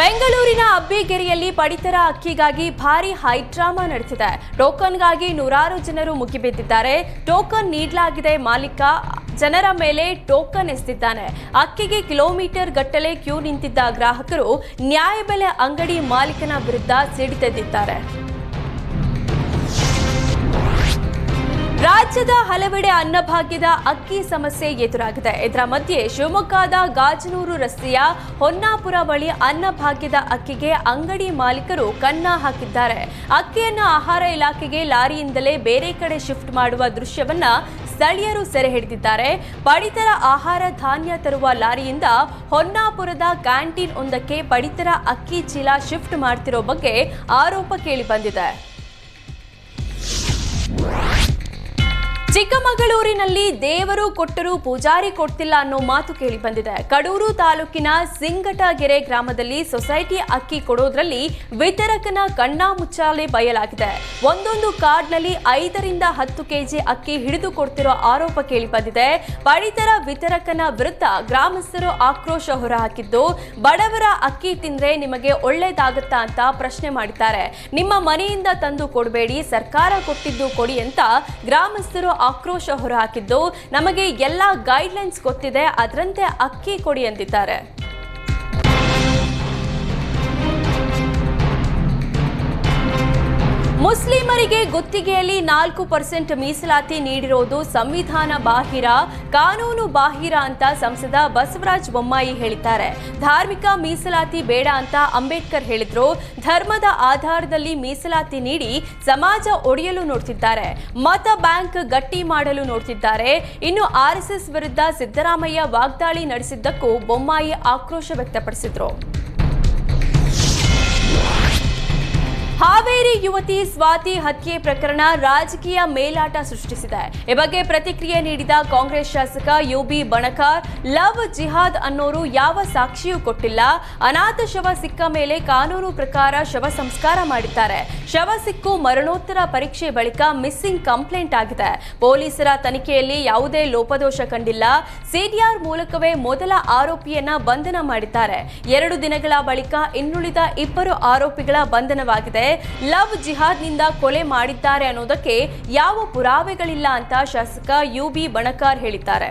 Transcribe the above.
ಬೆಂಗಳೂರಿನ ಅಬ್ಬಿಗೆರೆಯಲ್ಲಿ ಪಡಿತರ ಅಕ್ಕಿಗಾಗಿ ಭಾರಿ ಹೈಡ್ರಾಮಾ ನಡೆಸಿದೆ. ಟೋಕನ್ಗಾಗಿ ನೂರಾರು ಜನರು ಮುಗಿಬಿದ್ದಿದ್ದಾರೆ. ಟೋಕನ್ ನೀಡಲಾಗಿದೆ ಮಾಲೀಕ. ಜನರ ಮೇಲೆ ಟೋಕನ್ ಎಸೆದಿದ್ದಾನೆ. ಅಕ್ಕಿಗೆ ಕಿಲೋಮೀಟರ್ ಗಟ್ಟಲೆ ಕ್ಯೂ ನಿಂತಿದ್ದ ಗ್ರಾಹಕರು ನ್ಯಾಯಬೆಲೆ ಅಂಗಡಿ ಮಾಲೀಕನ ವಿರುದ್ಧ ಸಿಡಿದೆದ್ದಿದ್ದಾರೆ. ರಾಜ್ಯದ ಹಲವೆಡೆ ಅನ್ನಭಾಗ್ಯದ ಅಕ್ಕಿ ಸಮಸ್ಯೆ ಎದುರಾಗಿದೆ. ಇದರ ಮಧ್ಯೆ ಶಿವಮೊಗ್ಗದ ಗಾಜನೂರು ರಸ್ತೆಯ ಹೊನ್ನಾಪುರ ಬಳಿ ಅನ್ನಭಾಗ್ಯದ ಅಕ್ಕಿಗೆ ಅಂಗಡಿ ಮಾಲೀಕರು ಕನ್ನ ಹಾಕಿದ್ದಾರೆ. ಅಕ್ಕಿಯನ್ನು ಆಹಾರ ಇಲಾಖೆಗೆ ಲಾರಿಯಿಂದಲೇ ಬೇರೆ ಕಡೆ ಶಿಫ್ಟ್ ಮಾಡುವ ದೃಶ್ಯವನ್ನ ಸ್ಥಳೀಯರು ಸೆರೆ ಹಿಡಿದಿದ್ದಾರೆ. ಪಡಿತರ ಆಹಾರ ಧಾನ್ಯ ತರುವ ಲಾರಿಯಿಂದ ಹೊನ್ನಾಪುರದ ಕ್ಯಾಂಟೀನ್ ಒಂದಕ್ಕೆ ಪಡಿತರ ಅಕ್ಕಿ ಚೀಲ ಶಿಫ್ಟ್ ಮಾಡ್ತಿರೋ ಬಗ್ಗೆ ಆರೋಪ ಕೇಳಿ ಬಂದಿದೆ. ಚಿಕ್ಕಮಗಳೂರಿನಲ್ಲಿ ದೇವರು ಕೊಟ್ಟರೂ ಪೂಜಾರಿ ಕೊಡ್ತಿಲ್ಲ ಅನ್ನೋ ಮಾತು ಕೇಳಿ ಬಂದಿದೆ. ಕಡೂರು ತಾಲೂಕಿನ ಸಿಂಗಟಗೆರೆ ಗ್ರಾಮದಲ್ಲಿ ಸೊಸೈಟಿ ಅಕ್ಕಿ ಕೊಡೋದ್ರಲ್ಲಿ ವಿತರಕನ ಕಣ್ಣ ಮುಚ್ಚಾಲೆ ಬಯಲಾಗಿದೆ. ಒಂದೊಂದು ಕಾರ್ಡ್ನಲ್ಲಿ ಐದರಿಂದ ಹತ್ತು ಕೆಜಿ ಅಕ್ಕಿ ಹಿಡಿದು ಕೊಡ್ತಿರೋ ಆರೋಪ ಕೇಳಿ ಬಂದಿದೆ. ಪಡಿತರ ವಿತರಕನ ವಿರುದ್ಧ ಗ್ರಾಮಸ್ಥರು ಆಕ್ರೋಶ ಹೊರಹಾಕಿದ್ದು, ಬಡವರ ಅಕ್ಕಿ ತಿಂದ್ರೆ ನಿಮಗೆ ಒಳ್ಳೇದಾಗತ್ತಾ ಅಂತ ಪ್ರಶ್ನೆ ಮಾಡಿದ್ದಾರೆ. ನಿಮ್ಮ ಮನೆಯಿಂದ ತಂದು ಕೊಡಬೇಡಿ, ಸರ್ಕಾರ ಕೊಟ್ಟಿದ್ದು ಕೊಡಿ ಅಂತ ಗ್ರಾಮಸ್ಥರು ಆಕ್ರೋಶ ಹೊರಹಾಕಿದ್ದು ನಮಗೆ ಎಲ್ಲ ಗೈಡ್ಲೈನ್ಸ್ ಗೊತ್ತಿದೆ. ಅದರಂತೆ ಅಕ್ಕಿ ಕೊಡಿ ಎಂದಿದ್ದಾರೆ ಮುಸ್ಲಿಮರಿಗೆ ಗುತ್ತಿಗೆಯಲ್ಲಿ ನಾಲ್ಕು ಪರ್ಸೆಂಟ್ ಮೀಸಲಾತಿ ನೀಡಿರೋದು ಸಂವಿಧಾನ ಬಾಹಿರ, ಕಾನೂನು ಬಾಹಿರ ಅಂತ ಸಂಸದ ಬಸವರಾಜ ಬೊಮ್ಮಾಯಿ ಹೇಳಿದ್ದಾರೆ. ಧಾರ್ಮಿಕ ಮೀಸಲಾತಿ ಬೇಡ ಅಂತ ಅಂಬೇಡ್ಕರ್ ಹೇಳಿದ್ರು. ಧರ್ಮದ ಆಧಾರದಲ್ಲಿ ಮೀಸಲಾತಿ ನೀಡಿ ಸಮಾಜ ಒಡೆಯಲು ನೋಡ್ತಿದ್ದಾರೆ. ಮತ ಬ್ಯಾಂಕ್ ಗಟ್ಟಿ ಮಾಡಲು ನೋಡ್ತಿದ್ದಾರೆ. ಇನ್ನು ಆರ್ಎಸ್ಎಸ್ ವಿರುದ್ಧ ಸಿದ್ದರಾಮಯ್ಯ ವಾಗ್ದಾಳಿ ನಡೆಸಿದ್ದಕ್ಕೂ ಬೊಮ್ಮಾಯಿ ಆಕ್ರೋಶ ವ್ಯಕ್ತಪಡಿಸಿದ್ರು. ಯುವತಿ ಸ್ವಾತಿ ಹತ್ಯೆ ಪ್ರಕರಣ ರಾಜಕೀಯ ಮೇಲಾಟ ಸೃಷ್ಟಿಸಿದೆ. ಈ ಬಗ್ಗೆ ಪ್ರತಿಕ್ರಿಯೆ ನೀಡಿದ ಕಾಂಗ್ರೆಸ್ ಶಾಸಕ ಯುಬಿ ಬಣಕಾರ್, ಲವ್ ಜಿಹಾದ್ ಅನ್ನೋರು ಯಾವ ಸಾಕ್ಷಿಯೂ ಕೊಟ್ಟಿಲ್ಲ. ಅನಾಥ ಶವ ಸಿಕ್ಕ ಮೇಲೆ ಕಾನೂನು ಪ್ರಕಾರ ಶವ ಸಂಸ್ಕಾರ ಮಾಡಿದ್ದಾರೆ. ಶವ ಸಿಕ್ಕು ಮರಣೋತ್ತರ ಪರೀಕ್ಷೆ ಬಳಿಕ ಮಿಸ್ಸಿಂಗ್ ಕಂಪ್ಲೇಂಟ್ ಆಗಿದೆ. ಪೊಲೀಸರ ತನಿಖೆಯಲ್ಲಿ ಯಾವುದೇ ಲೋಪದೋಷ ಕಂಡಿಲ್ಲ. ಸಿಡಿಆರ್ ಮೂಲಕವೇ ಮೊದಲ ಆರೋಪಿಯನ್ನ ಬಂಧನ ಮಾಡಿದ್ದಾರೆ. ಎರಡು ದಿನಗಳ ಬಳಿಕ ಇನ್ನುಳಿದ ಇಬ್ಬರು ಆರೋಪಿಗಳ ಬಂಧನವಾಗಿದೆ. ಲವ್ ಜಿಹಾದ್ನಿಂದ ಕೊಲೆ ಮಾಡಿದ್ದಾರೆ ಅನ್ನೋದಕ್ಕೆ ಯಾವ ಪುರಾವೆಗಳಿಲ್ಲ ಅಂತ ಶಾಸಕ ಯುಬಿ ಬಣಕಾರ್ ಹೇಳಿದ್ದಾರೆ.